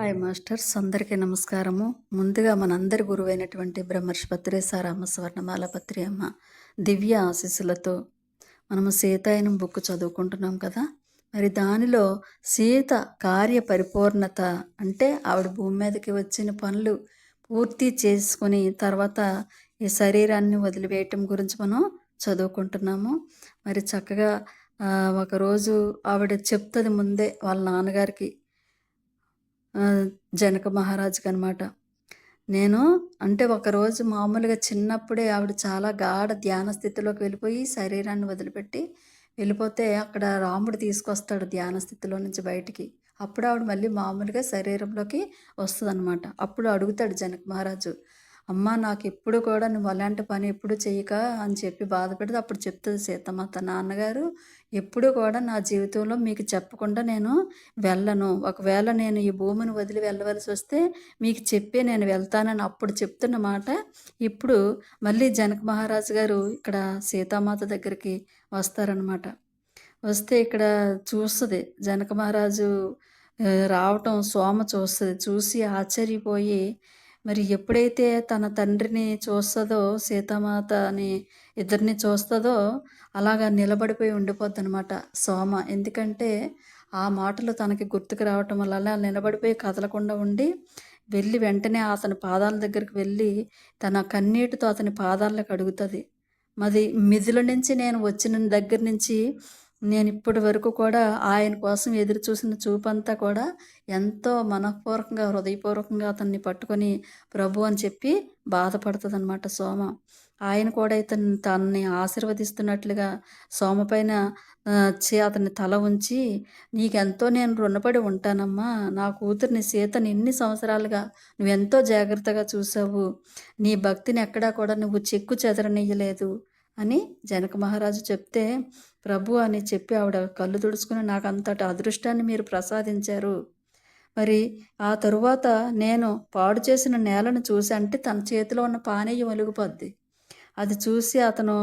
Hi masters అందరికీ నమస్కారము. ముందుగా మనందరి గురువైనటువంటి బ్రహ్మర్షి పత్రేశ రామస్వర్ణమాల పత్రి అమ్మ దివ్య ఆశీస్సులతో మనము సీతాయనం బుక్ చదువుకుంటున్నాం కదా. మరి దానిలో సీత కార్య పరిపూర్ణత అంటే ఆవిడ భూమి మీదకి వచ్చిన పనులు పూర్తి చేసుకొని తర్వాత ఈ శరీరాన్ని వదిలివేయటం గురించి మనం చదువుకుంటున్నాము. మరి చక్కగా ఒకరోజు ఆవిడ చెప్తుంది ముందే వాళ్ళ నాన్నగారికి జనక మహారాజుకి అనమాట నేను అంటే ఒకరోజు మామూలుగా చిన్నప్పుడే ఆవిడ చాలా గాఢ ధ్యాన స్థితిలోకి వెళ్ళిపోయి శరీరాన్ని వదిలిపెట్టి వెళ్ళిపోతే అక్కడ రాముడు తీసుకొస్తాడు ధ్యాన స్థితిలో నుంచి బయటికి. అప్పుడు ఆవిడ మళ్ళీ మామూలుగా శరీరంలోకి వస్తుంది అప్పుడు అడుగుతాడు జనక మహారాజు అమ్మ నాకు ఎప్పుడు కూడా నువ్వు అలాంటి పని ఎప్పుడు చేయక అని చెప్పి బాధపడితే అప్పుడు చెప్తుంది సీతమాత నాన్నగారు ఎప్పుడు కూడా నా జీవితంలో మీకు చెప్పకుండా నేను వెళ్ళను. ఒకవేళ నేను ఈ భూమిని వదిలి వెళ్ళవలసి వస్తే మీకు చెప్పే నేను వెళ్తానని అప్పుడు చెప్తున్న మాట ఇప్పుడు మళ్ళీ జనక మహారాజు గారు ఇక్కడ సీతామాత దగ్గరికి వస్తారనమాట వస్తే ఇక్కడ చూస్తుంది. జనక మహారాజు రావటం సోమ చూస్తుంది. చూసి ఆశ్చర్యపోయి మరి ఎప్పుడైతే తన తండ్రిని చూస్తుందో సీతామాతని ఇద్దరిని చూస్తుందో అలాగా నిలబడిపోయి ఉండిపోద్ది అనమాట సోమ. ఎందుకంటే ఆ మాటలు తనకి గుర్తుకు రావటం వల్ల అలా నిలబడిపోయి కదలకుండా ఉండి వెళ్ళి వెంటనే అతని పాదాల దగ్గరికి వెళ్ళి తన కన్నీటితో అతని పాదాలకు అడుగుతుంది మరి మిదుల నుంచి నేను వచ్చిన దగ్గర నుంచి నేను ఇప్పటి వరకు కూడా ఆయన కోసం ఎదురు చూసిన చూపంతా కూడా ఎంతో మనఃపూర్వకంగా హృదయపూర్వకంగా అతన్ని పట్టుకొని ప్రభు అని చెప్పి బాధపడుతుందన్నమాట సోమ. ఆయన కూడా ఇతను తనని ఆశీర్వదిస్తున్నట్లుగా సోమ పైన అతన్ని అతని తల ఉంచి నీకెంతో నేను రుణపడి ఉంటానమ్మా. నా కూతుర్ని సీతని ఎన్ని సంవత్సరాలుగా నువ్వెంతో జాగ్రత్తగా చూసావు. నీ భక్తిని ఎక్కడా కూడా నువ్వు చెక్కు చెదరనియ్యలేదు అని జనక మహారాజు చెప్తే ప్రభు అని చెప్పి ఆవిడ కళ్ళు తుడుచుకుని నాకు అంతటి అదృష్టాన్ని మీరు ప్రసాదించారు. మరి ఆ తరువాత నేను పాడు చేసిన నేలను చూసి అంటే తన చేతిలో ఉన్న పానీయం ఒలిగిపోద్ది. అది చూసి అతను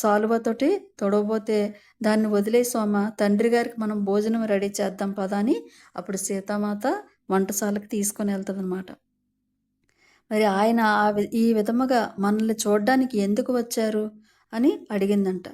సాలువతోటి తొడవబోతే దాన్ని వదిలే సోమ తండ్రి గారికి మనం భోజనం రెడీ చేద్దాం పదా అని అప్పుడు సీతామాత వంటశాలకు తీసుకొని వెళ్తుంది అనమాట మరి ఆయన ఆ వి- ఈ విధముగా మనల్ని చూడడానికి ఎందుకు వచ్చారు? అని అడిగిందంట.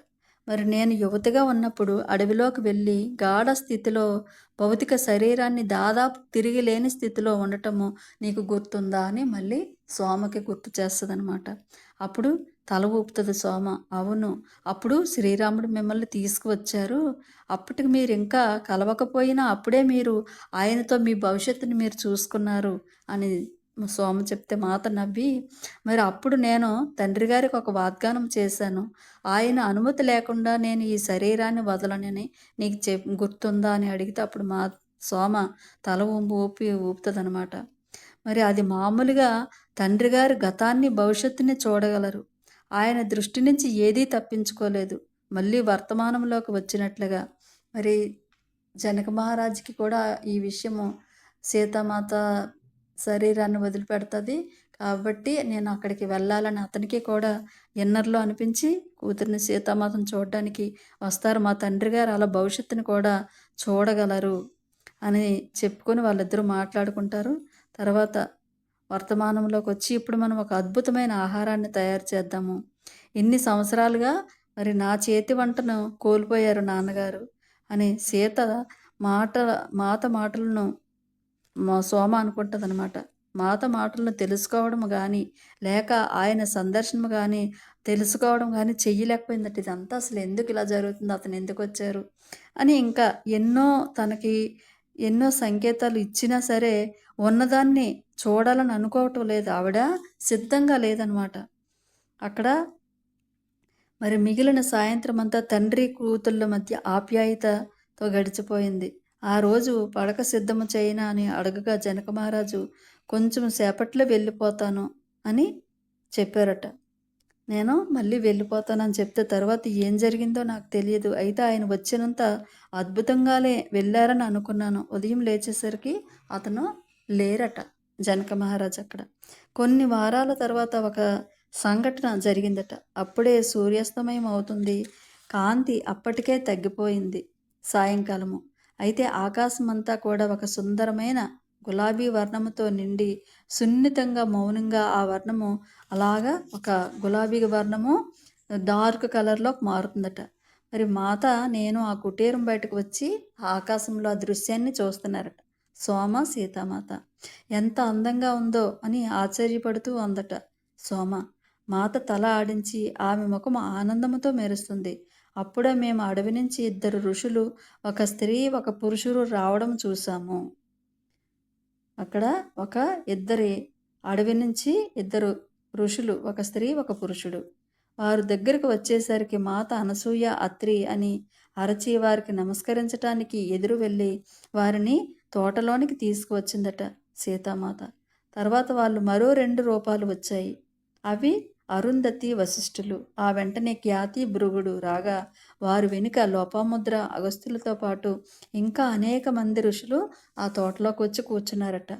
మరి నేను యువతిగా ఉన్నప్పుడు అడవిలోకి వెళ్ళి గాఢ స్థితిలో భౌతిక శరీరాన్ని దాదాపు తిరిగి లేని స్థితిలో ఉండటము నీకు గుర్తుందా అని మళ్ళీ సోమకి గుర్తు చేస్తుంది అప్పుడు తల ఊపుతుంది సోమ. అవును అప్పుడు శ్రీరాముడు మిమ్మల్ని తీసుకువచ్చారు. అప్పటికి మీరు ఇంకా కలవకపోయినా అప్పుడే మీరు ఆయనతో మీ భవిష్యత్తుని మీరు చూసుకున్నారు అని సోమ చెప్తే మాత నవ్వి మరి అప్పుడు నేను తండ్రి గారికి ఒక వాగ్దానం చేశాను. ఆయన అనుమతి లేకుండా నేను ఈ శరీరాన్ని వదలనని నీకు చెప్ గుర్తుందా? అని అడిగితే అప్పుడు మా సోమ తల ఊపి ఊపి ఊపుతుంది మరి అది మామూలుగా తండ్రి గారు గతాన్ని భవిష్యత్తుని చూడగలరు. ఆయన దృష్టి నుంచి ఏదీ తప్పించుకోలేదు. మళ్ళీ వర్తమానంలోకి వచ్చినట్లుగా. మరి జనక మహారాజుకి కూడా ఈ విషయము సీతామాత శరీరాన్ని వదిలిపెడుతుంది. కాబట్టి నేను అక్కడికి వెళ్ళాలని అతనికి కూడా ఇన్నర్లో అనిపించి కూతురిని సీతామాతను చూడడానికి వస్తారు. మా తండ్రి గారు అలా భవిష్యత్తుని కూడా చూడగలరు అని చెప్పుకొని వాళ్ళిద్దరూ మాట్లాడుకుంటారు. తర్వాత వర్తమానంలోకి వచ్చి ఇప్పుడు మనం ఒక అద్భుతమైన ఆహారాన్ని తయారు చేద్దాము. ఇన్ని సంవత్సరాలుగా మరి నా చేతి వంటను కోల్పోయారు నాన్నగారు అని సీత మాట మాత మాటలను మా సోమ అనుకుంటుంది అనమాట మాత మాటలను తెలుసుకోవడం కానీ లేక ఆయన సందర్శనం కానీ తెలుసుకోవడం కానీ చెయ్యలేకపోయిందట. ఇదంతా అసలు ఎందుకు ఇలా జరుగుతుంది? అతను ఎందుకు వచ్చారు? అని ఇంకా ఎన్నో తనకి ఎన్నో సంకేతాలు ఇచ్చినా సరే ఉన్నదాన్ని చూడాలని అనుకోవటం లేదు. ఆవిడ సిద్ధంగా లేదనమాట. అక్కడ మరి మిగిలిన సాయంత్రం అంతా తండ్రి కూతుళ్ళ మధ్య ఆప్యాయతతో గడిచిపోయింది. ఆ రోజు పడక సిద్ధము చేయనా అని అడగగా జనక మహారాజు కొంచెం సేపట్లో వెళ్ళిపోతాను అని చెప్పారట. నేను మళ్ళీ వెళ్ళిపోతానని చెప్తే తర్వాత ఏం జరిగిందో నాకు తెలియదు. అయితే ఆయన వచ్చినంత అద్భుతంగానే వెళ్ళారని అనుకున్నాను. ఉదయం లేచేసరికి అతను లేరట జనక మహారాజ్ అక్కడ. కొన్ని వారాల తర్వాత ఒక సంఘటన జరిగిందట. అప్పుడే సూర్యాస్తమయం అవుతుంది. కాంతి అప్పటికే తగ్గిపోయింది సాయంకాలము. అయితే ఆకాశం అంతా కూడా ఒక సుందరమైన గులాబీ వర్ణముతో నిండి సున్నితంగా మౌనంగా ఆ వర్ణము అలాగా ఒక గులాబీ వర్ణము డార్క్ కలర్లోకి మారుతుందట. మరి మాత నేను ఆ కుటీరం బయటకు వచ్చి ఆ ఆకాశంలో ఆ దృశ్యాన్ని చూస్తున్నారట. సోమ సీతామాత ఎంత అందంగా ఉందో అని ఆశ్చర్యపడుతూ అందట సోమ. మాత తల ఆడించి ఆమె ముఖం ఆనందముతో మెరుస్తుంది. అప్పుడే మేము అడవి నుంచి ఇద్దరు ఋషులు ఒక స్త్రీ ఒక పురుషుడు రావడం చూసాము. అక్కడ ఒక ఇద్దరి అడవి నుంచి ఇద్దరు ఋషులు ఒక స్త్రీ ఒక పురుషుడు. వారు దగ్గరకు వచ్చేసరికి మాత అనసూయ అత్రి అని అరచి వారికి నమస్కరించటానికి ఎదురు వెళ్ళి వారిని తోటలోనికి తీసుకువచ్చిందట సీతామాత. తర్వాత వాళ్ళు మరో రెండు రూపాలు వచ్చాయి. అవి అరుంధతి వశిష్ఠులు. ఆ వెంటనే ఖ్యాతి భృగుడు రాగా వారు వెనుక లోపముద్ర అగస్తులతో పాటు ఇంకా అనేక మంది ఋషులు ఆ తోటలోకి వచ్చి కూర్చున్నారట.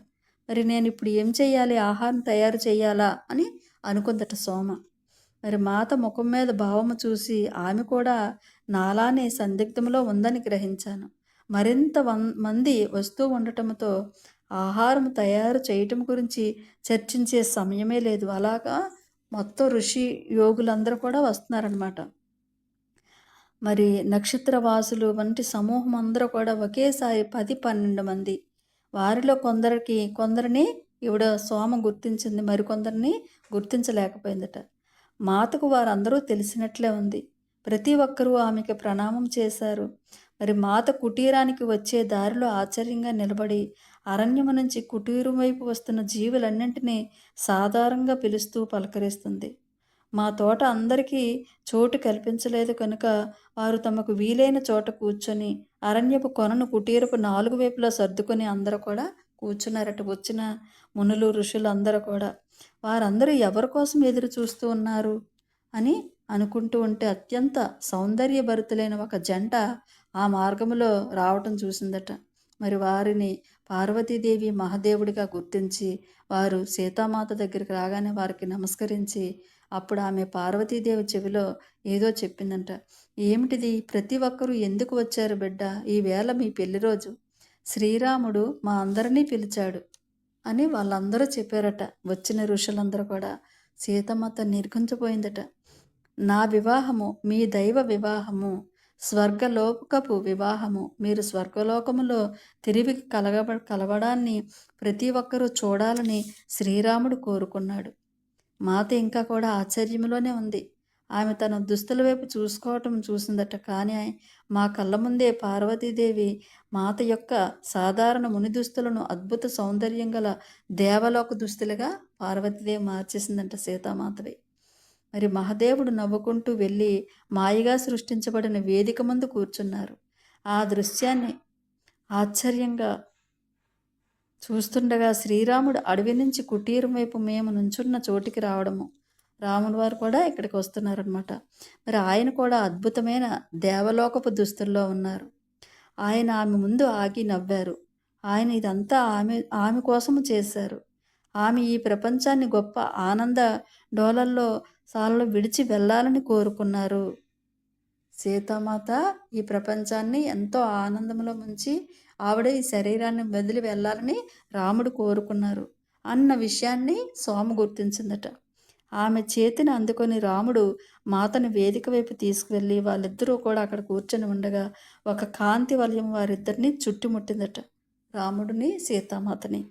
మరి నేను ఇప్పుడు ఏం చేయాలి ఆహారం తయారు చేయాలా అని అనుకుందట సోమ. మరి మాత ముఖం మీద భావము చూసి ఆమె కూడా నాలానే సందిగ్ధంలో ఉందని గ్రహించాను. మరింత వన్ మంది వస్తూ ఉండటంతో ఆహారం తయారు చేయటం గురించి చర్చించే సమయమే లేదు. అలాగా మొత్తం ఋషి యోగులందరూ కూడా వస్తున్నారనమాట మరి నక్షత్రవాసులు వంటి సమూహం అందరూ కూడా ఒకేసారి పది పన్నెండు మంది. వారిలో కొందరికి కొందరిని ఈవిడ సోమ గుర్తించింది మరికొందరిని గుర్తించలేకపోయిందట. మాతకు వారందరూ తెలిసినట్లే ఉంది. ప్రతి ఒక్కరూ ఆమెకి ప్రణామం చేశారు. మరి మాత కుటీరానికి వచ్చే దారిలో ఆశ్చర్యంగా నిలబడి అరణ్యము నుంచి కుటీరం వైపు వస్తున్న జీవులన్నింటినీ సాధారణంగా పిలుస్తూ పలకరిస్తుంది. మా తోట అందరికీ చోటు కల్పించలేదు కనుక వారు తమకు వీలైన చోట కూర్చొని అరణ్యపు కొనను కుటీరపు నాలుగు వైపులా సర్దుకొని అందరూ కూడా కూర్చున్నారట వచ్చిన మునులు ఋషులు అందరూ కూడా. వారందరూ ఎవరి కోసం ఎదురు చూస్తూ ఉన్నారు అని అనుకుంటూ ఉంటే అత్యంత సౌందర్యభరితులైన ఒక జంట ఆ మార్గంలో రావటం చూసిందట. మరి వారిని పార్వతీదేవి మహాదేవుడిగా గుర్తించి వారు సీతామాత దగ్గరికి రాగానే వారికి నమస్కరించి అప్పుడు ఆమె పార్వతీదేవి చెవిలో ఏదో చెప్పిందంట. ఏమిటిది? ప్రతి ఒక్కరూ ఎందుకు వచ్చారు బిడ్డ? ఈ వేళ మీ పెళ్ళి రోజు. శ్రీరాముడు మా అందరినీ పిలిచాడు అని వాళ్ళందరూ చెప్పారట. వచ్చిన ఋషులందరూ కూడా. సీతమాత నిర్గుంచిపోయిందట నా వివాహము మీ దైవ వివాహము. స్వర్గలోకపు వివాహము. మీరు స్వర్గలోకములో తిరిగి కలగబ కలవడాన్ని ప్రతి ఒక్కరూ చూడాలని శ్రీరాముడు కోరుకున్నాడు. మాత ఇంకా కూడా ఆశ్చర్యంలోనే ఉంది. ఆమె తన దుస్తుల వైపు చూసుకోవటం చూసిందట కానీ మా కళ్ళ ముందే పార్వతీదేవి మాత యొక్క సాధారణ ముని దుస్తులను అద్భుత సౌందర్యం గల దేవలోక దుస్తులుగా పార్వతీదేవి మార్చేసిందంట సీతామాతవి. మరి మహదేవుడు నవ్వుకుంటూ వెళ్ళి మాయగా సృష్టించబడిన వేదిక ముందు కూర్చున్నారు. ఆ దృశ్యాన్ని ఆశ్చర్యంగా చూస్తుండగా శ్రీరాముడు అడవి నుంచి కుటీరం వైపు మేము నుంచున్న చోటికి రావడము. రాముడు వారు కూడా ఇక్కడికి వస్తున్నారనమాట మరి ఆయన కూడా అద్భుతమైన దేవలోకపు దుస్తుల్లో ఉన్నారు. ఆయన ఆమె ముందు ఆగి నవ్వారు. ఆయన ఇదంతా ఆమె ఆమె కోసము చేశారు. ఆమె ఈ ప్రపంచాన్ని గొప్ప ఆనంద డోలల్లో సాలలో విడిచి వెళ్ళాలని కోరుకున్నారు. సీతామాత ఈ ప్రపంచాన్ని ఎంతో ఆనందంలో ముంచి ఆవిడ ఈ శరీరాన్ని వదిలి వెళ్ళాలని రాముడు కోరుకున్నారు. అన్న విషయాన్ని సోమ గుర్తించిందట. ఆమె చేతిని అందుకొని రాముడు మాతను వేదిక వైపు తీసుకువెళ్ళి వాళ్ళిద్దరూ కూడా అక్కడ కూర్చొని ఉండగా ఒక కాంతి వలయం వారిద్దరిని చుట్టుముట్టిందట రాముడిని సీతామాతని.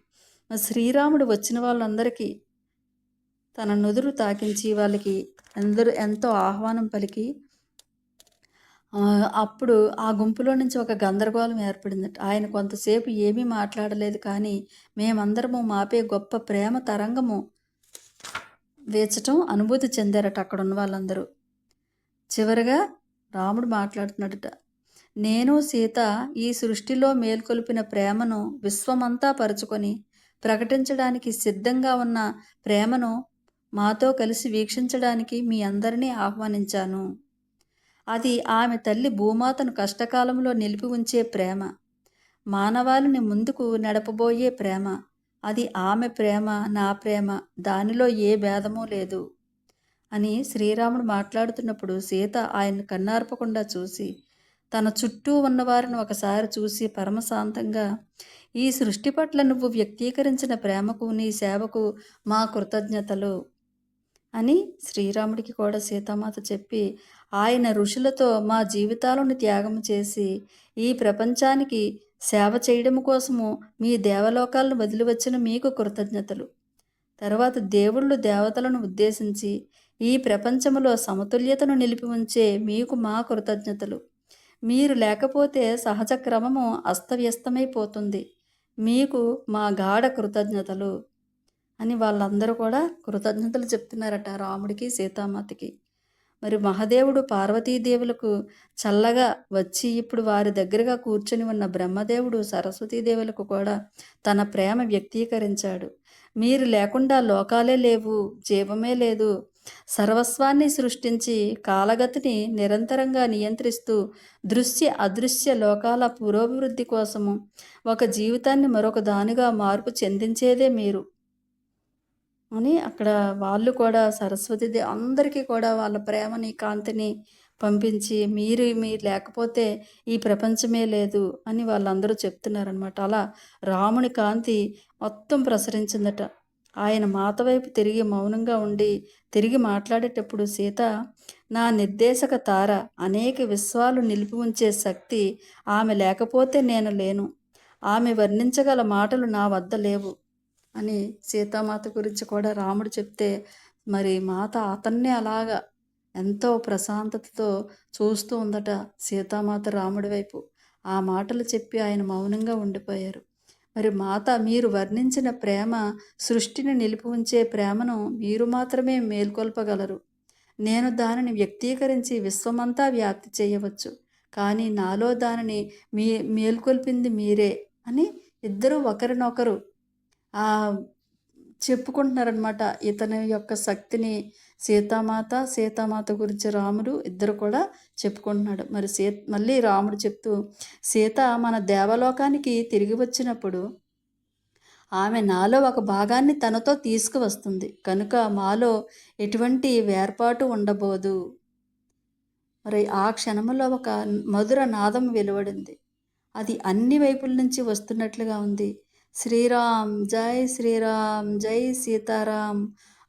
శ్రీరాముడు వచ్చిన వాళ్ళందరికీ తన నుదురు తాకించి వాళ్ళకి అందరూ ఎంతో ఆహ్వానం పలికి అప్పుడు ఆ గుంపులో నుంచి ఒక గందరగోళం ఏర్పడిందట. ఆయన కొంతసేపు ఏమీ మాట్లాడలేదు కానీ మేమందరము మాపే గొప్ప ప్రేమ తరంగము వేచటం అనుభూతి చెందారట అక్కడ ఉన్న వాళ్ళందరూ. చివరగా రాముడు మాట్లాడుతున్నాడట నేను సీత ఈ సృష్టిలో మేల్కొల్పిన ప్రేమను విశ్వమంతా పరుచుకొని ప్రకటించడానికి సిద్ధంగా ఉన్న ప్రేమను మాతో కలిసి వీక్షించడానికి మీ అందరినీ ఆహ్వానించాను. అది ఆమె తల్లి భూమాతను కష్టకాలంలో నిలిపి ఉంచే ప్రేమ. మానవాళిని ముందుకు నడపబోయే ప్రేమ. అది ఆమె ప్రేమ నా ప్రేమ దానిలో ఏ భేదమూ లేదు. అని శ్రీరాముడు మాట్లాడుతున్నప్పుడు సీత ఆయన కన్నార్పకుండా చూసి తన చుట్టూ ఉన్నవారిని ఒకసారి చూసి పరమశాంతంగా ఈ సృష్టి పట్ల నువ్వు వ్యక్తీకరించిన ప్రేమకు నీ సేవకు మా కృతజ్ఞతలు. అని శ్రీరాముడికి కూడా సీతామాత చెప్పి ఆయన ఋషులతో మా జీవితాలను త్యాగం చేసి ఈ ప్రపంచానికి సేవ చేయడం కోసము మీ దేవలోకాలను వదిలి వచ్చిన మీకు కృతజ్ఞతలు. తర్వాత దేవుళ్ళు దేవతలను ఉద్దేశించి ఈ ప్రపంచంలో సమతుల్యతను నిలిపి ఉంచే మీకు మా కృతజ్ఞతలు. మీరు లేకపోతే సహజ క్రమము అస్తవ్యస్తమైపోతుంది. మీకు మా గాఢ కృతజ్ఞతలు. అని వాళ్ళందరూ కూడా కృతజ్ఞతలు చెప్తున్నారట రాముడికి సీతామాతకి. మరి మహాదేవుడు పార్వతీదేవులకు చల్లగా వచ్చి ఇప్పుడు వారి దగ్గరగా కూర్చొని ఉన్న బ్రహ్మదేవుడు సరస్వతీదేవులకు కూడా తన ప్రేమ వ్యక్తీకరించాడు. మీరు లేకుండా లోకాలే లేవు జీవమే లేదు. సర్వస్వాన్ని సృష్టించి కాలగతిని నిరంతరంగా నియంత్రిస్తూ దృశ్య అదృశ్య లోకాల పురోభివృద్ధి కోసము ఒక జీవితాన్ని మరొక దానిగా మార్పు చెందించేదే మీరు. అని అక్కడ వాళ్ళు కూడా సరస్వతిదే అందరికీ కూడా వాళ్ళ ప్రేమని కాంతిని పంపించి మీరు మీరు లేకపోతే ఈ ప్రపంచమే లేదు అని వాళ్ళందరూ చెప్తున్నారనమాట అలా రాముని కాంతి మొత్తం ప్రసరించిందట. ఆయన మాత వైపు తిరిగి మౌనంగా ఉండి తిరిగి మాట్లాడేటప్పుడు సీత నా నిర్దేశక తార అనేక విశ్వాలు నిలిపి ఉంచే శక్తి ఆమె లేకపోతే నేను లేను. ఆమె వర్ణించగల మాటలు నా వద్ద లేవు. అని సీతామాత గురించి కూడా రాముడు చెప్తే మరి మాత అతన్నే అలాగా ఎంతో ప్రశాంతతతో చూస్తూ ఉందట సీతామాత రాముడి వైపు. ఆ మాటలు చెప్పి ఆయన మౌనంగా ఉండిపోయారు. మరి మాత మీరు వర్ణించిన ప్రేమ సృష్టిని నిలిపి ఉంచే ప్రేమను మీరు మాత్రమే మేల్కొల్పగలరు. నేను దానిని వ్యక్తీకరించి విశ్వమంతా వ్యాప్తి చేయవచ్చు. కానీ నాలో దానిని మీ మేల్కొల్పింది మీరే అని ఇద్దరు ఒకరినొకరు చెప్పుకుంటున్నారనమాట ఇతని యొక్క శక్తిని సీతామాత సీతామాత గురించి రాముడు ఇద్దరు కూడా చెప్పుకుంటున్నాడు. మరి సీ మళ్ళీ రాముడు చెప్తూ సీత మన దేవలోకానికి తిరిగి వచ్చినప్పుడు ఆమె నాలో ఒక భాగాన్ని తనతో తీసుకువస్తుంది. కనుక మాలో ఎటువంటి వేర్పాటు ఉండబోదు. మరి ఆ క్షణంలో ఒక మధుర నాదం వెలువడింది. అది అన్ని వైపుల నుంచి వస్తున్నట్లుగా ఉంది. శ్రీరామ్ జై శ్రీరామ్ జై సీతారాం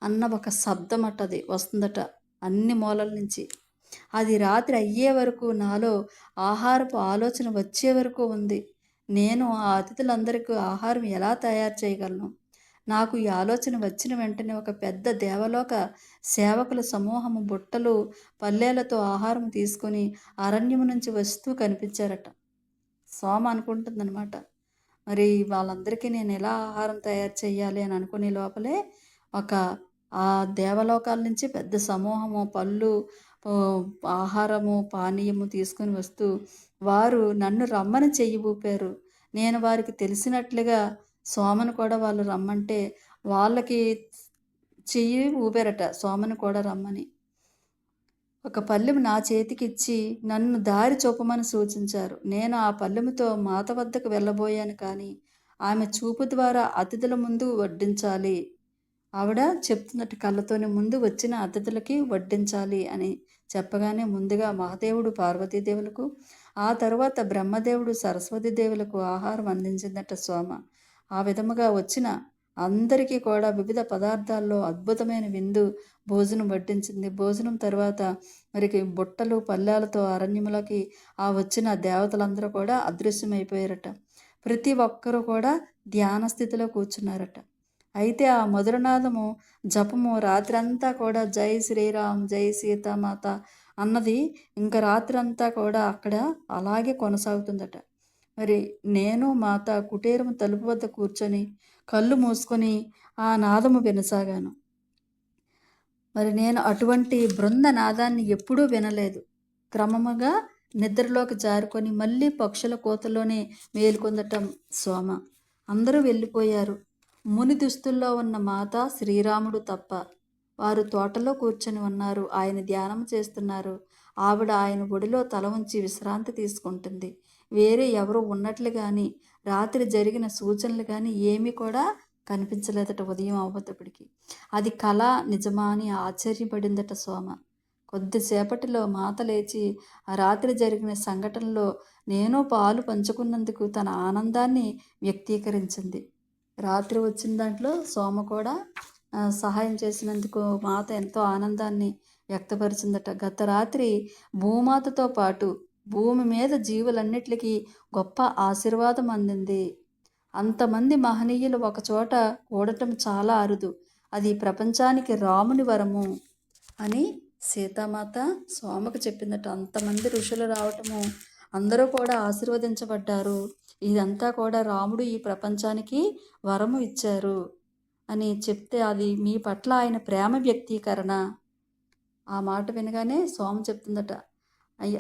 అన్న ఒక శబ్దం అట్టది వస్తుందట అన్ని మూలల నుంచి. అది రాత్రి అయ్యే వరకు నాలో ఆహారపు ఆలోచన వచ్చే వరకు ఉంది. నేను ఆ అతిథులందరికీ ఆహారం ఎలా తయారు చేయగలను? నాకు ఈ ఆలోచన వచ్చిన వెంటనే ఒక పెద్ద దేవలోక సేవకుల సమూహము బుట్టలు పల్లెలతో ఆహారం తీసుకొని అరణ్యము నుంచి వస్తూ కనిపించారట. సోమ అనుకుంటుందన్నమాట. మరి వాళ్ళందరికీ నేను ఎలా ఆహారం తయారు చేయాలి అని అనుకునే లోపలే ఒక ఆ దేవలోకాల నుంచి పెద్ద సమూహము పళ్ళు ఆహారము పానీయము తీసుకొని వస్తూ వారు నన్ను రమ్మని చెయ్యి ఊపారు. నేను వారికి తెలిసినట్లుగా సోమను కూడా వాళ్ళు రమ్మంటే వాళ్ళకి చెయ్యి ఊపారట సోమను కూడా రమ్మని. ఒక పల్లెము నా చేతికిచ్చి నన్ను దారి చూపమని సూచించారు. నేను ఆ పల్లెముతో మాత వద్దకు వెళ్ళబోయాను కానీ ఆమె చూపు ద్వారా అతిథుల ముందు వడ్డించాలి. ఆవిడ చెప్తున్నట్టు కళ్ళతోని ముందు వచ్చిన అతిథులకి వడ్డించాలి అని చెప్పగానే ముందుగా మహాదేవుడు పార్వతీదేవులకు ఆ తర్వాత బ్రహ్మదేవుడు సరస్వతీదేవులకు ఆహారం అందించిందట సోమ ఆ విధముగా వచ్చిన అందరికీ కూడా వివిధ పదార్థాల్లో అద్భుతమైన విందు భోజనం వడ్డించింది. భోజనం తర్వాత మరికి బుట్టలు పల్లెలతో అరణ్యములకి ఆ వచ్చిన దేవతలందరూ కూడా అదృశ్యమైపోయారట. ప్రతి ఒక్కరూ కూడా ధ్యాన స్థితిలో కూర్చున్నారట. అయితే ఆ మధురనాదము జపము రాత్రంతా కూడా జై శ్రీరామ్ జై సీతామాత అన్నది ఇంకా రాత్రంతా కూడా అక్కడ అలాగే కొనసాగుతుందట. మరి నేను మాత కుటీరం తలుపు వద్ద కూర్చొని కళ్ళు మూసుకొని ఆ నాదము వినసాగాను. మరి నేను అటువంటి బృంద నాదాన్ని ఎప్పుడూ వినలేదు. క్రమముగా నిద్రలోకి జారుకొని మళ్ళీ పక్షుల కోతలోనే మేలుకొందటం సోమ. అందరూ వెళ్ళిపోయారు. ముని దుస్తుల్లో ఉన్న మాత శ్రీరాముడు తప్ప వారు తోటలో కూర్చొని ఉన్నారు. ఆయన ధ్యానం చేస్తున్నారు. ఆవిడ ఆయన ఒడిలో తల ఉంచి విశ్రాంతి తీసుకుంటుంది. వేరే ఎవరు ఉన్నట్లు కానీ రాత్రి జరిగిన సూచనలు కానీ ఏమీ కూడా కనిపించలేదట ఉదయం అవ్వతప్పటికి అది కళ నిజమా అని ఆశ్చర్యపడిందట సోమ. కొద్దిసేపటిలో మాత లేచి ఆ రాత్రి జరిగిన సంఘటనలో నేను పాలు పంచుకున్నందుకు తన ఆనందాన్ని వ్యక్తీకరించింది. రాత్రి వచ్చిన దాంట్లో సోమ కూడా సహాయం చేసినందుకు మాత ఎంతో ఆనందాన్ని వ్యక్తపరిచిందట. గత రాత్రి భూమాతతో పాటు భూమి మీద జీవులన్నిటికీ గొప్ప ఆశీర్వాదం అందింది. అంతమంది మహనీయులు ఒకచోట కూడటం చాలా అరుదు. అది ప్రపంచానికి రాముని వరము అని సీతామాత స్వామికి చెప్పిందట అంతమంది ఋషులు రావటము అందరూ కూడా ఆశీర్వదించబడ్డారు. ఇదంతా కూడా రాముడు ఈ ప్రపంచానికి వరము ఇచ్చారు అని చెప్తే అది మీ పట్ల ఆయన ప్రేమ వ్యక్తీకరణ. ఆ మాట వినగానే సోమ చెప్తుందట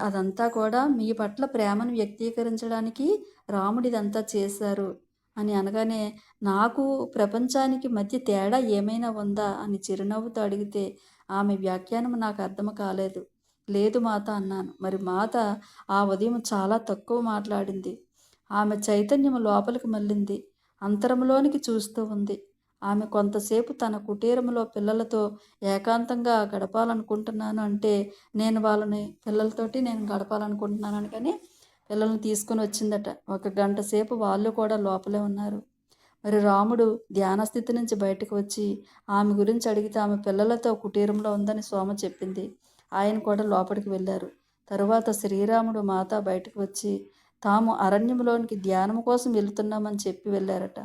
అదంతా కూడా మీ పట్ల ప్రేమను వ్యక్తీకరించడానికి రాముడు ఇదంతా చేశారు. అని అనగానే నాకు ప్రపంచానికి మధ్య తేడా ఏమైనా ఉందా? అని చిరునవ్వుతో అడిగితే ఆమె వ్యాఖ్యానం నాకు అర్థం కాలేదు. లేదు మాత అన్నాను. మరి మాత ఆ ఉదయం చాలా తక్కువ మాట్లాడింది. ఆమె చైతన్యం లోపలికి మళ్ళింది. అంతరంలోనికి చూస్తూ ఉంది. ఆమె కొంతసేపు తన కుటీరంలో పిల్లలతో ఏకాంతంగా గడపాలనుకుంటున్నాను అంటే నేను వాళ్ళని పిల్లలతోటి నేను గడపాలనుకుంటున్నాను కానీ పిల్లల్ని తీసుకుని వచ్చిందట. ఒక గంట సేపు వాళ్ళు కూడా లోపలే ఉన్నారు. మరి రాముడు ధ్యాన స్థితి నుంచి బయటకు వచ్చి ఆమె గురించి అడిగితే ఆమె పిల్లలతో కుటీరంలో ఉందని సోమ చెప్పింది. ఆయన కూడా లోపలికి వెళ్ళారు. తరువాత శ్రీరాముడు మాత బయటకు వచ్చి తాము అరణ్యంలోనికి ధ్యానం కోసం వెళుతున్నామని చెప్పి వెళ్ళారట.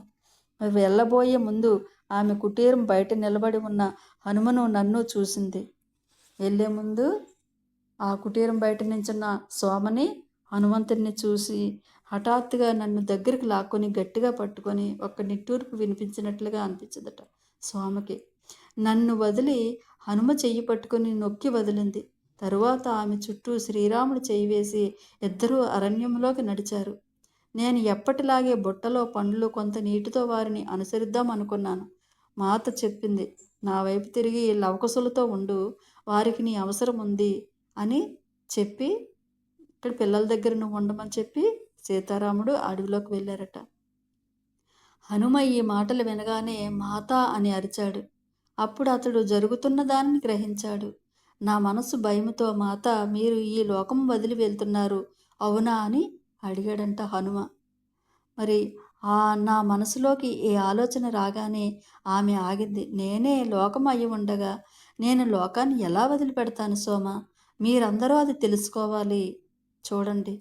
మరి వెళ్ళబోయే ముందు ఆమె కుటీరం బయట నిలబడి ఉన్న హనుమను నన్ను చూసింది. వెళ్ళే ముందు ఆ కుటీరం బయట నించున్న సోమని హనుమంతుడిని చూసి హఠాత్తుగా నన్ను దగ్గరికి లాక్కొని గట్టిగా పట్టుకొని ఒక్క నిట్టూర్పు వినిపించినట్లుగా అనిపించదట స్వామికి. నన్ను వదిలి హనుమ చెయ్యి పట్టుకొని నొక్కి వదిలింది. తరువాత ఆమె చుట్టూ శ్రీరాముడు చెయ్యి వేసి ఇద్దరూ అరణ్యంలోకి నడిచారు. నేను ఎప్పటిలాగే బుట్టలో పండ్లు కొంత నీటితో వారిని అనుసరిద్దాం అనుకున్నాను. మాత చెప్పింది నా వైపు తిరిగి లవకసులతో ఉండు వారికి నీ అవసరం ఉంది అని చెప్పి ఇక్కడ పిల్లల దగ్గర నువ్వు ఉండమని చెప్పి సీతారాముడు అడవిలోకి వెళ్ళారట. హనుమ ఈ మాటలు వినగానే మాత అని అరిచాడు. అప్పుడు అతడు జరుగుతున్న దానిని గ్రహించాడు. నా మనసు భయముతో మాత మీరు ఈ లోకం వదిలి వెళ్తున్నారు అవునా అని అడిగాడంట హనుమ. మరి ఆ నా మనసులోకి ఏ ఆలోచన రాగానే ఆమె ఆగింది. నేనే లోకం అయి ఉండగా నేను లోకాన్ని ఎలా వదిలిపెడతాను సోమ? మీరందరూ అది తెలుసుకోవాలి. చూడండి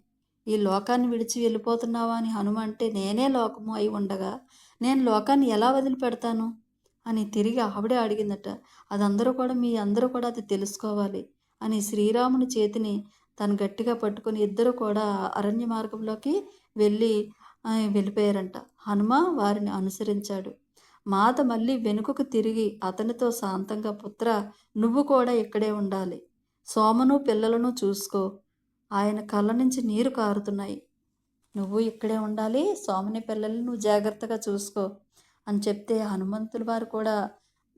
ఈ లోకాన్ని విడిచి వెళ్ళిపోతున్నావా అని హనుమ అంటే నేనే లోకము అయి ఉండగా నేను లోకాన్ని ఎలా వదిలిపెడతాను? అని తిరిగి ఆవిడే అడిగిందట. అదందరూ కూడా మీ అందరూ కూడా అది తెలుసుకోవాలి అని శ్రీరాముని చేతిని తను గట్టిగా పట్టుకొని ఇద్దరు కూడా అరణ్య మార్గంలోకి వెళ్ళి వెళ్ళిపోయారంట. హనుమ వారిని అనుసరించాడు. మాత మళ్ళీ వెనుకకు తిరిగి అతనితో శాంతంగా పుత్ర నువ్వు కూడా ఇక్కడే ఉండాలి. సోమను పిల్లలను చూసుకో. ఆయన కళ్ళ నుంచి నీరు కారుతున్నాయి. నువ్వు ఇక్కడే ఉండాలి స్వామిని పిల్లల్ని నువ్వు జాగ్రత్తగా చూసుకో అని చెప్తే హనుమంతుల వారు కూడా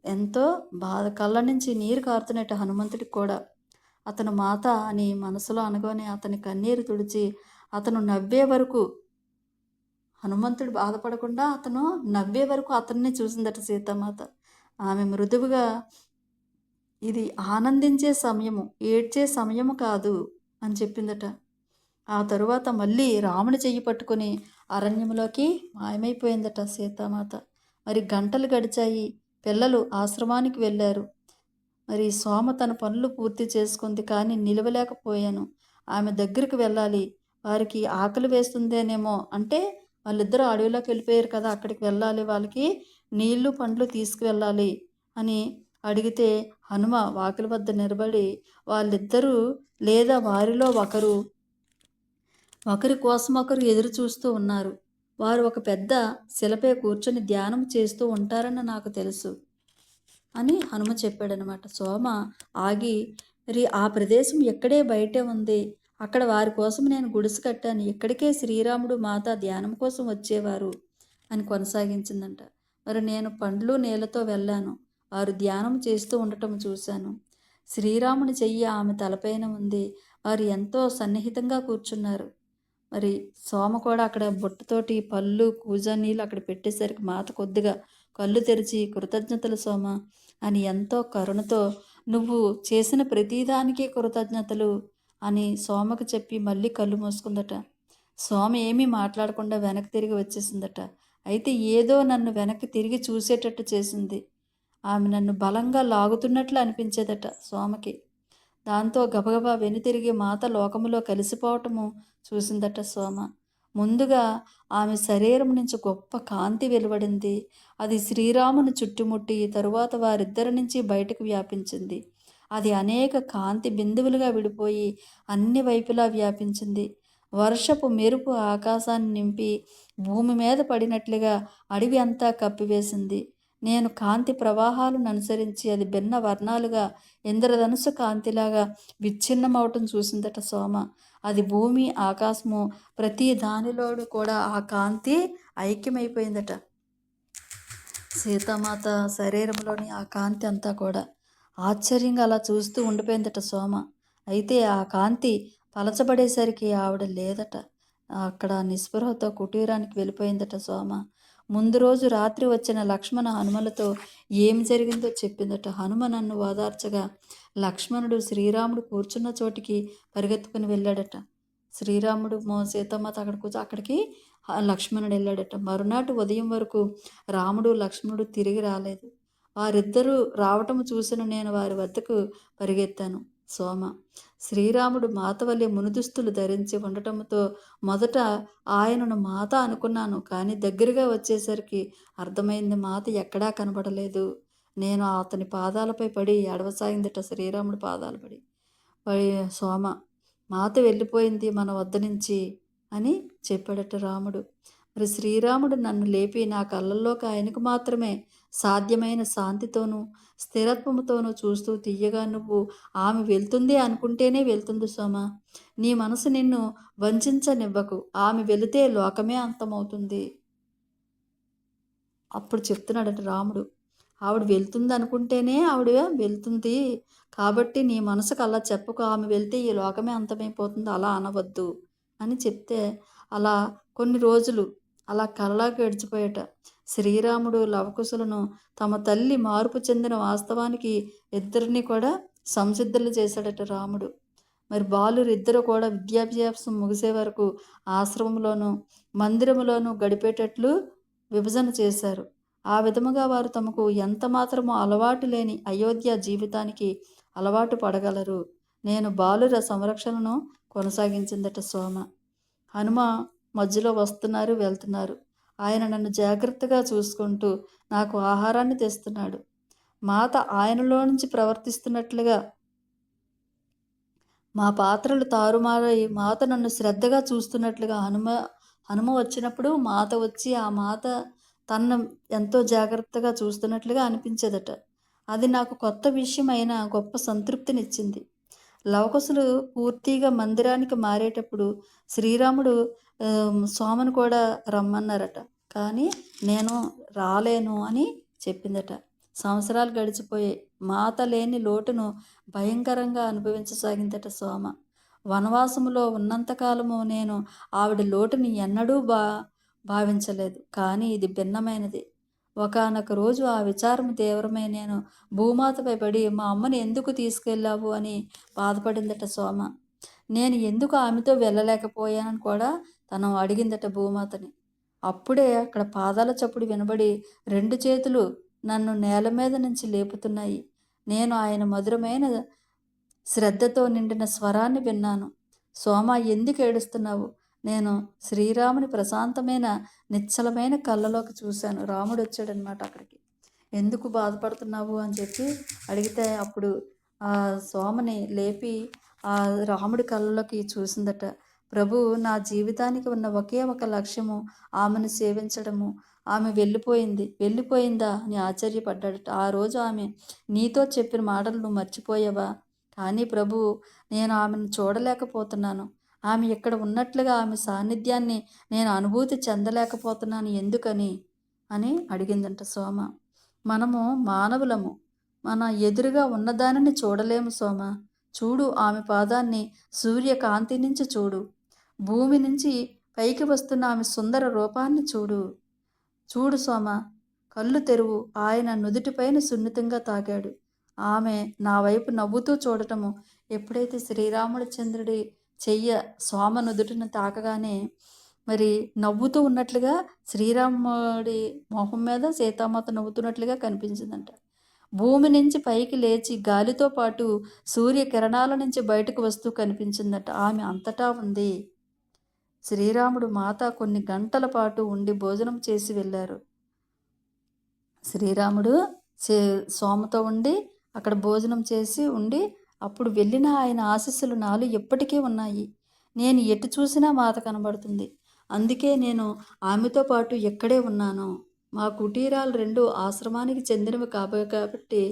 ఎంతో బాధ కళ్ళ నుంచి నీరు కారుతున్నట్టు హనుమంతుడికి కూడా. అతను మాత అని మనసులో అనుకొని అతని కన్నీరు తుడిచి అతను నవ్వే వరకు హనుమంతుడు బాధపడకుండా అతను నవ్వే వరకు అతన్నే చూసిందట సీతామాత. ఆమె మృదువుగా ఇది ఆనందించే సమయము ఏడ్చే సమయము కాదు. అని చెప్పిందట. ఆ తరువాత మళ్ళీ రాముని చెయ్యి పట్టుకుని అరణ్యంలోకి మాయమైపోయిందట సీతామాత. మరి గంటలు గడిచాయి. పిల్లలు ఆశ్రమానికి వెళ్ళారు. మరి సోమ తన పనులు పూర్తి చేసుకుంది కానీ నిలవలేకపోయాను. ఆమె దగ్గరికి వెళ్ళాలి. వారికి ఆకలి వేస్తుందేనేమో అంటే వాళ్ళిద్దరూ అడవిలోకి వెళ్ళిపోయారు కదా అక్కడికి వెళ్ళాలి. వాళ్ళకి నీళ్ళు పండ్లు తీసుకువెళ్ళాలి అని అడిగితే హనుమ వాకిలి వద్ద నిలబడి వాళ్ళిద్దరూ లేదా వారిలో ఒకరు ఒకరి కోసం ఒకరు ఎదురు చూస్తూ ఉన్నారు. వారు ఒక పెద్ద శిలపై కూర్చొని ధ్యానం చేస్తూ ఉంటారని నాకు తెలుసు అని హనుమ చెప్పాడనమాట. సోమ ఆగి మరి ఆ ప్రదేశం ఎక్కడే బయటే ఉంది. అక్కడ వారి కోసం నేను గుడిసె కట్టాను. ఇక్కడికే శ్రీరాముడు మాత ధ్యానం కోసం వచ్చేవారు అని కొనసాగించిందంట. మరి నేను పండ్లు నీళ్ళతో వెళ్ళాను. వారు ధ్యానం చేస్తూ ఉండటం చూశాను. శ్రీరాముని చెయ్యి ఆమె తలపైన ఉంది. వారు ఎంతో సన్నిహితంగా కూర్చున్నారు. మరి సోమ కూడా అక్కడ బుట్టతోటి పళ్ళు కూజ నీళ్ళు అక్కడ పెట్టేసరికి మాత కొద్దిగా కళ్ళు తెరిచి కృతజ్ఞతలు సోమ అని ఎంతో కరుణతో నువ్వు చేసిన ప్రతిదానికి కృతజ్ఞతలు అని సోమకు చెప్పి మళ్ళీ కళ్ళు మూసుకుందట. సోమ ఏమీ మాట్లాడకుండా వెనక్కి తిరిగి వచ్చేసిందట. అయితే ఏదో నన్ను వెనక్కి తిరిగి చూసేటట్టు చేసింది. ఆమె నన్ను బలంగా లాగుతున్నట్లు అనిపించేదట సోమకి దాంతో గబగబా వెనుతిరిగి మాత లోకములో కలిసిపోవటము చూసిందట సోమ ముందుగా ఆమె శరీరం నుంచి గొప్ప కాంతి వెలువడింది. అది శ్రీరామును చుట్టుముట్టి తరువాత వారిద్దరి నుంచి బయటకు వ్యాపించింది. అది అనేక కాంతి బిందువులుగా విడిపోయి అన్ని వైపులా వ్యాపించింది. వర్షపు మెరుపు ఆకాశాన్ని నింపి భూమి మీద పడినట్లుగా అడవి అంతా కప్పివేసింది. నేను కాంతి ప్రవాహాలను అనుసరించి అది భిన్న వర్ణాలుగా ఇంద్రధనుసు కాంతిలాగా విచ్ఛిన్నమవటం చూసిందట సోమ. అది భూమి ఆకాశము ప్రతి దానిలోడు కూడా ఆ కాంతి ఐక్యమైపోయిందట. సీతామాత శరీరంలోని ఆ కాంతి అంతా కూడా ఆశ్చర్యంగా అలా చూస్తూ ఉండిపోయిందట సోమ. అయితే ఆ కాంతి పలచబడేసరికి ఆవిడ లేదట. అక్కడ నిస్పృహతో కుటీరానికి వెళ్ళిపోయిందట సోమ. ముందు రోజు రాత్రి వచ్చిన లక్ష్మణ హనుమలతో ఏం జరిగిందో చెప్పిందట. హనుమ నన్ను ఓదార్చగా లక్ష్మణుడు శ్రీరాముడు కూర్చున్న చోటికి పరిగెత్తుకుని వెళ్ళాడట. శ్రీరాముడు మో సీతమ్మ అక్కడ కూర్చో అక్కడికి లక్ష్మణుడు వెళ్ళాడట. మరునాటి ఉదయం వరకు రాముడు లక్ష్మణుడు తిరిగి రాలేదు. వారిద్దరూ రావటం చూసిన నేను వారి వద్దకు పరిగెత్తాను. సోమ శ్రీరాముడు మాతవల్లి మునుదుస్తులు ధరించి ఉండటంతో మొదట ఆయనను మాత అనుకున్నాను కానీ దగ్గరగా వచ్చేసరికి అర్థమైంది మాత ఎక్కడా కనబడలేదు. నేను అతని పాదాలపై పడి ఎడవసాగిందిట శ్రీరాముడు పాదాలు పడి సోమ మాత వెళ్ళిపోయింది మన వద్ద నుంచి అని చెప్పాడట రాముడు. మరి శ్రీరాముడు నన్ను లేపి నా కళ్ళల్లోకి ఆయనకు మాత్రమే సాధ్యమైన శాంతితోనూ స్థిరత్వముతోనూ చూస్తూ తీయగా నువ్వు ఆమె వెళ్తుంది అనుకుంటేనే వెళ్తుంది సోమ. నీ మనసు నిన్ను వంచనివ్వకు. ఆమె వెళితే లోకమే అంతమవుతుంది. అప్పుడు చెప్తున్నాడట రాముడు. ఆవిడ వెళ్తుంది అనుకుంటేనే ఆవిడ వెళ్తుంది. కాబట్టి నీ మనసుకు అలా చెప్పకు. ఆమె వెళ్తే ఈ లోకమే అంతమైపోతుంది. అలా అనవద్దు అని చెప్తే అలా కొన్ని రోజులు అలా కలలా గడిచిపోయేట శ్రీరాముడు లవకుశులను తమ తల్లి మార్పు చెందిన వాస్తవానికి ఇద్దరిని కూడా సంసిద్ధులు చేశాడట రాముడు. మరి బాలురు ఇద్దరు కూడా విద్యాభ్యాసం ముగిసే వరకు ఆశ్రమంలోనూ మందిరములోనూ గడిపేటట్లు విభజన చేశారు. ఆ విధముగా వారు తమకు ఎంత మాత్రమో అలవాటు లేని అయోధ్య జీవితానికి అలవాటు పడగలరు. నేను బాలుర సంరక్షణను కొనసాగించిందట సోమ. హనుమ మధ్యలో వస్తున్నారు వెళ్తున్నారు. ఆయన నన్ను జాగ్రత్తగా చూసుకుంటూ నాకు ఆహారాన్ని తెస్తున్నాడు. మాత ఆయనలో నుంచి ప్రవర్తిస్తున్నట్లుగా మా పాత్రలు తారుమారై మాత నన్ను శ్రద్ధగా చూస్తున్నట్లుగా హనుమ హనుమ వచ్చినప్పుడు మాత వచ్చి ఆ మాత తన ఎంతో జాగ్రత్తగా చూస్తున్నట్లుగా అనిపించేదట. అది నాకు కొత్త విషయమైన గొప్ప సంతృప్తినిచ్చింది. లవకుశులు పూర్తిగా మందిరానికి మారేటప్పుడు శ్రీరాముడు సోమను కూడా రమ్మన్నారట. కానీ నేను రాలేను అని చెప్పిందట. సంవత్సరాలు గడిచిపోయాయి. మాత లేని లోటును భయంకరంగా అనుభవించసాగిందట సోమ వనవాసములో ఉన్నంతకాలము నేను ఆవిడ లోటుని ఎన్నడూ బా భావించలేదు. కానీ ఇది భిన్నమైనది. ఒకనొక రోజు ఆ విచారం తీవ్రమై నేను భూమాతపై పడి మా అమ్మని ఎందుకు తీసుకెళ్ళావు? అని బాధపడిందట సోమ నేను ఎందుకు ఆమెతో వెళ్ళలేకపోయానని కూడా తను అడిగిందట భూమాతని. అప్పుడే అక్కడ పాదాల చప్పుడు వినబడి రెండు చేతులు నన్ను నేల మీద నుంచి లేపుతున్నాయి. నేను ఆయన మధురమైన శ్రద్ధతో నిండిన స్వరాన్ని విన్నాను. సోమ ఎందుకు ఏడుస్తున్నావు? నేను శ్రీరాముని ప్రశాంతమైన నిశ్చలమైన కళ్ళలోకి చూశాను. రాముడు వచ్చాడనమాట అక్కడికి. ఎందుకు బాధపడుతున్నావు అని చెప్పి అడిగితే అప్పుడు ఆ సోమని లేపి ఆ రాముడి కళ్ళలోకి చూసిందట. ప్రభు నా జీవితానికి ఉన్న ఒకే ఒక లక్ష్యము ఆమెను సేవించడము. ఆమె వెళ్ళిపోయింది. వెళ్ళిపోయిందా? అని ఆశ్చర్యపడ్డాడు. ఆ రోజు ఆమె నీతో చెప్పిన మాటలు నువ్వు మర్చిపోయావా? కానీ ప్రభు నేను ఆమెను చూడలేకపోతున్నాను. ఆమె ఇక్కడ ఉన్నట్లుగా ఆమె సాన్నిధ్యాన్ని నేను అనుభూతి చెందలేకపోతున్నాను ఎందుకని? అని అడిగిందంట సోమ. మనము మానవులము. మన ఎదురుగా ఉన్నదానిని చూడలేము సోమ. చూడు ఆమె పాదాన్ని సూర్యకాంతి నుంచి చూడు. భూమి నుంచి పైకి వస్తున్న ఆమె సుందర రూపాన్ని చూడు. చూడు సోమ కళ్ళు తెరువు ఆయన నుదుటిపైన సున్నితంగా తాగాడు. ఆమె నా వైపు నవ్వుతూ చూడటము ఎప్పుడైతే శ్రీరాముడి చంద్రుడి చెయ్య సోమ నుదుటిని తాకగానే మరి నవ్వుతూ ఉన్నట్లుగా శ్రీరాముడి మొహం మీద సీతామాత నవ్వుతున్నట్లుగా కనిపించిందంట. భూమి నుంచి పైకి లేచి గాలితో పాటు సూర్య కిరణాల నుంచి బయటకు వస్తూ కనిపించిందట. ఆమె అంతటా ఉంది. శ్రీరాముడు మాత కొన్ని గంటల పాటు ఉండి భోజనం చేసి వెళ్ళారు. శ్రీరాముడు సోమతో ఉండి అక్కడ భోజనం చేసి ఉండి అప్పుడు వెళ్ళిన ఆయన ఆశీస్సులు నాలు ఎప్పటికీ ఉన్నాయి. నేను ఎటు చూసినా మాత కనబడుతుంది. అందుకే నేను ఆమెతో పాటు ఎక్కడే ఉన్నాను. మా కుటీరాలు రెండు ఆశ్రమానికి చెందినవి కాబ కాబట్టి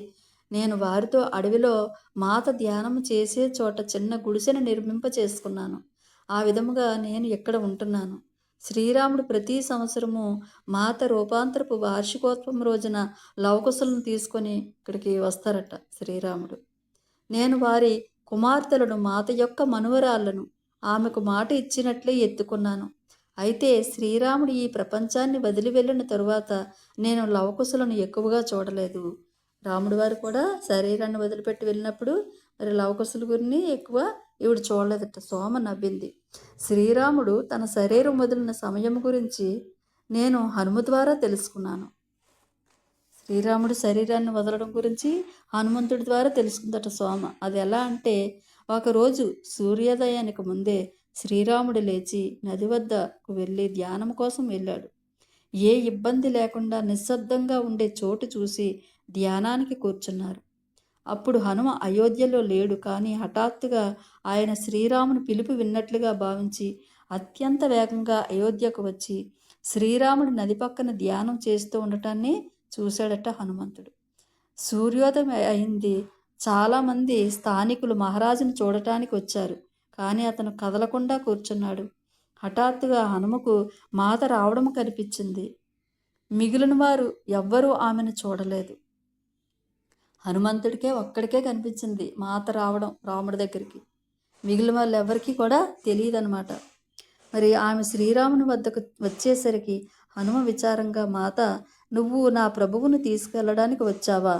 నేను వారితో అడవిలో మాత ధ్యానం చేసే చోట చిన్న గుడిసెను నిర్మింప చేసుకున్నాను. ఆ విధముగా నేను ఎక్కడ ఉంటున్నాను? శ్రీరాముడు ప్రతి సంవత్సరము మాత రూపాంతరపు వార్షికోత్సవం రోజున లవకుశలను తీసుకొని ఇక్కడికి వస్తారట శ్రీరాముడు. నేను వారి కుమార్తెలను మాత యొక్క మనువరాళ్ళను ఆమెకు మాట ఇచ్చినట్లే ఎత్తుకున్నాను. అయితే శ్రీరాముడు ఈ ప్రపంచాన్ని వదిలి వెళ్ళిన తరువాత నేను లవకుశలను ఎక్కువగా చూడలేదు. రాముడు వారు కూడా శరీరాన్ని వదిలిపెట్టి వెళ్ళినప్పుడు మరి లవకుశల గురిని ఎక్కువ ఈవిడ చూడలేదట. సోమ నవ్వింది. శ్రీరాముడు తన శరీరం వదిలిన సమయం గురించి నేను హనుమ ద్వారా తెలుసుకున్నాను. శ్రీరాముడు శరీరాన్ని వదలడం గురించి హనుమంతుడి ద్వారా తెలుసుకుందట సోమ. అది ఎలా అంటే ఒకరోజు సూర్యోదయానికి ముందే శ్రీరాముడు లేచి నది వద్దకు వెళ్ళి ధ్యానం కోసం వెళ్ళాడు. ఏ ఇబ్బంది లేకుండా నిశ్శబ్దంగా ఉండే చోటు చూసి ధ్యానానికి కూర్చున్నారు. అప్పుడు హనుమ అయోధ్యలో లేడు కానీ హఠాత్తుగా ఆయన శ్రీరాముని పిలుపు విన్నట్లుగా భావించి అత్యంత వేగంగా అయోధ్యకు వచ్చి శ్రీరాముడు నది పక్కన ధ్యానం చేస్తూ ఉండటాన్ని చూశాడట హనుమంతుడు. సూర్యోదయం అయింది. చాలామంది స్థానికులు మహారాజును చూడటానికి వచ్చారు. కానీ అతను కదలకుండా కూర్చున్నాడు. హఠాత్తుగా హనుమకు మాత రావడం కనిపించింది. మిగిలిన వారు ఎవ్వరూ ఆమెను చూడలేదు. హనుమంతుడికే ఒక్కడికే కనిపించింది మాత రావడం రాముడి దగ్గరికి. మిగిలిన వాళ్ళు ఎవరికీ కూడా తెలియదన్నమాట. మరి ఆమె శ్రీరాముని వద్దకు వచ్చేసరికి హనుమ విచారంగా మాత నువ్వు నా ప్రభువును తీసుకెళ్ళడానికి వచ్చావా?